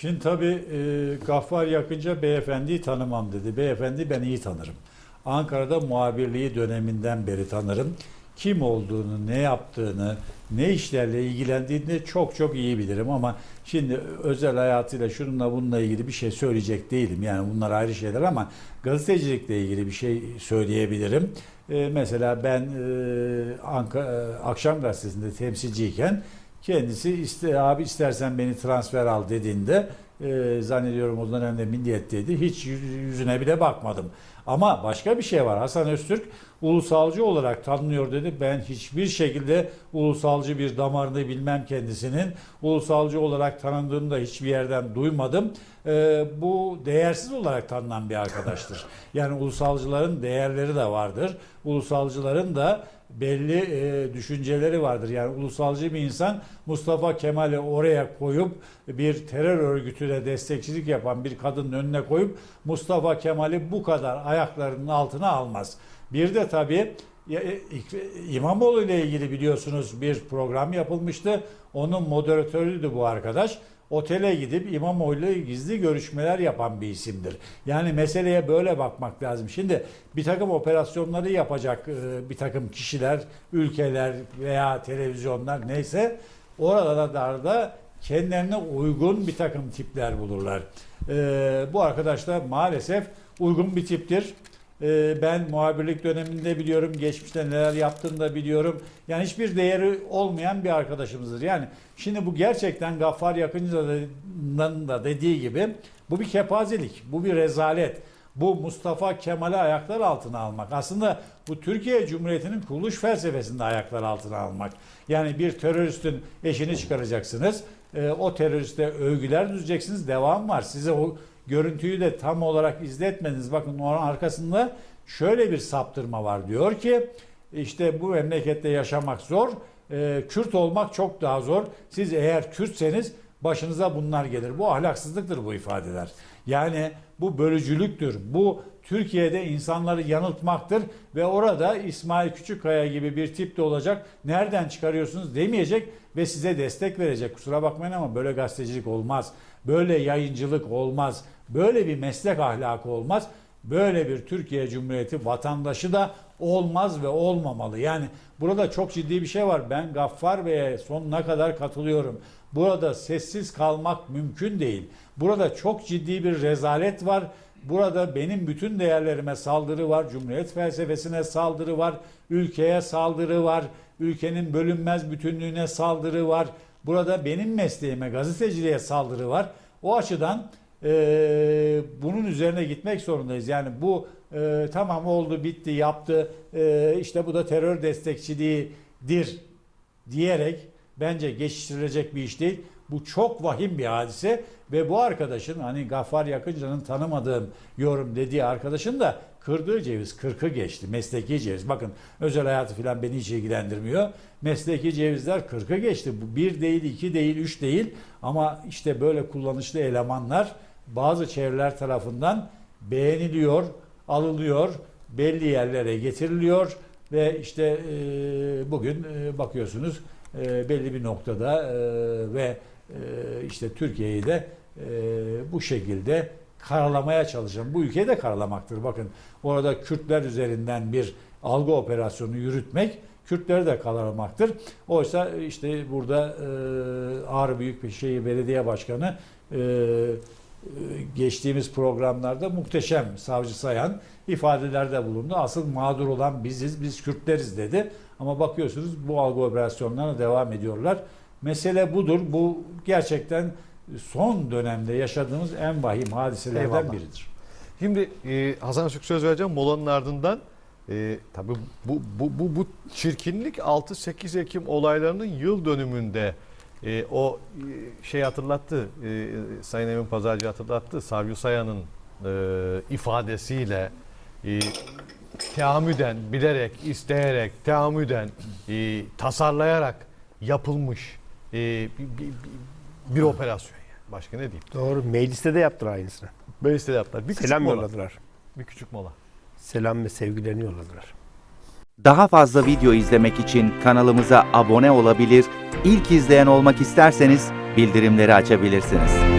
Şimdi tabii e, Gaffar yakınca beyefendiyi tanımam dedi. Beyefendi ben iyi tanırım. Ankara'da muhabirliği döneminden beri tanırım. Kim olduğunu, ne yaptığını, ne işlerle ilgilendiğini çok çok iyi bilirim ama şimdi özel hayatıyla şununla bununla ilgili bir şey söyleyecek değilim. Yani bunlar ayrı şeyler ama gazetecilikle ilgili bir şey söyleyebilirim. E, mesela ben e, Anka, e, Akşam Gazetesi'nde temsilciyken kendisi iste, abi istersen beni transfer al dediğinde e, zannediyorum o dönemde milliyetteydi. Hiç yüz- yüzüne bile bakmadım. Ama başka bir şey var. Hasan Öztürk ulusalcı olarak tanınıyor dedi. Ben hiçbir şekilde ulusalcı bir damarını bilmem kendisinin. Ulusalcı olarak tanındığını da hiçbir yerden duymadım. E, bu değersiz olarak tanınan bir arkadaştır. Yani ulusalcıların değerleri de vardır. Ulusalcıların da belli e, düşünceleri vardır. Yani ulusalcı bir insan Mustafa Kemal'i oraya koyup bir terör örgütüne destekçilik yapan bir kadının önüne koyup Mustafa Kemal'i bu kadar ayaklarının altına almaz. Bir de tabii e, İmamoğlu ile ilgili biliyorsunuz bir program yapılmıştı. Onun moderatörüydü bu arkadaş. Otele gidip İmamoğlu gizli görüşmeler yapan bir isimdir. Yani meseleye böyle bakmak lazım. Şimdi bir takım operasyonları yapacak e, bir takım kişiler, ülkeler veya televizyonlar neyse oralarda kendilerine uygun bir takım tipler bulurlar. E, bu arkadaş da maalesef uygun bir tiptir. Ee, Ben muhabirlik döneminde biliyorum, geçmişte neler yaptığını da biliyorum. Yani hiçbir değeri olmayan bir arkadaşımızdır. Yani şimdi bu gerçekten Gaffar Yakıncı'nın da dediği gibi bu bir kepazelik, bu bir rezalet. Bu Mustafa Kemal'i ayaklar altına almak. Aslında bu Türkiye Cumhuriyeti'nin kuruluş felsefesinde ayaklar altına almak. Yani bir teröristin eşini çıkaracaksınız. Ee, O teröriste övgüler düzeceksiniz. Devam var. Size o görüntüyü de tam olarak izletmediniz. Bakın onun arkasında şöyle bir saptırma var. Diyor ki işte bu memlekette yaşamak zor. Ee, Kürt olmak çok daha zor. Siz eğer Kürtseniz başınıza bunlar gelir. Bu ahlaksızlıktır bu ifadeler. Yani bu bölücülüktür. Bu Türkiye'de insanları yanıltmaktır ve orada İsmail Küçükkaya gibi bir tip de olacak. Nereden çıkarıyorsunuz demeyecek ve size destek verecek. Kusura bakmayın ama böyle gazetecilik olmaz. Böyle yayıncılık olmaz. Böyle bir meslek ahlakı olmaz. Böyle bir Türkiye Cumhuriyeti vatandaşı da olmaz ve olmamalı. Yani burada çok ciddi bir şey var. Ben Gaffar Bey'e sonuna kadar katılıyorum. Burada sessiz kalmak mümkün değil. Burada çok ciddi bir rezalet var. Burada benim bütün değerlerime saldırı var. Cumhuriyet felsefesine saldırı var. Ülkeye saldırı var. Ülkenin bölünmez bütünlüğüne saldırı var. Burada benim mesleğime, gazeteciliğe saldırı var. O açıdan e, bunun üzerine gitmek zorundayız. Yani bu e, tamam oldu, bitti, yaptı. E, işte bu da terör destekçiliğidir diyerek bence geçiştirilecek bir iş değil. Bu çok vahim bir hadise ve bu arkadaşın hani Gaffar Yakıncı'nın tanımadığım yorum dediği arkadaşın da kırdığı ceviz 40'ı geçti. Mesleki ceviz. Bakın özel hayatı falan beni hiç ilgilendirmiyor. Mesleki cevizler 40'ı geçti. Bu bir değil, iki değil, üç değil. Ama işte böyle kullanışlı elemanlar bazı çevreler tarafından beğeniliyor, alınıyor, belli yerlere getiriliyor ve işte e, bugün e, bakıyorsunuz e, belli bir noktada e, ve işte Türkiye'yi de e, bu şekilde karalamaya çalışan, bu ülkeyi de karalamaktır. Bakın orada Kürtler üzerinden bir algı operasyonu yürütmek Kürtleri de karalamaktır. Oysa işte burada e, Ağrı Büyükşehir Belediye Başkanı e, geçtiğimiz programlarda muhteşem savcı sayan ifadelerde bulundu. Asıl mağdur olan biziz, biz Kürtleriz dedi. Ama bakıyorsunuz bu algı operasyonlarına devam ediyorlar. Mesele budur. Bu gerçekten son dönemde yaşadığımız en vahim hadiselerden Eyvallah. biridir. Şimdi e, Hasan Öztürk söz vereceğim. Molanın ardından e, tabii bu, bu, bu, bu çirkinlik 6-8 Ekim olaylarının yıl dönümünde e, o e, şey hatırlattı. E, Sayın Emin Pazarcı hatırlattı. Savcı Sayan'ın e, ifadesiyle e, teamüden, bilerek, isteyerek, teamüden, e, tasarlayarak yapılmış e, bir, bir, bir, bir operasyon. Yani. Başka ne diyeyim? Doğru. Mecliste de yaptılar aynısını. Mecliste de yaptılar. Bir küçük Selam mola. yolladılar. Bir küçük mola. Selam ve sevgilerini yolladılar. Daha fazla video izlemek için kanalımıza abone olabilir, ilk izleyen olmak isterseniz bildirimleri açabilirsiniz.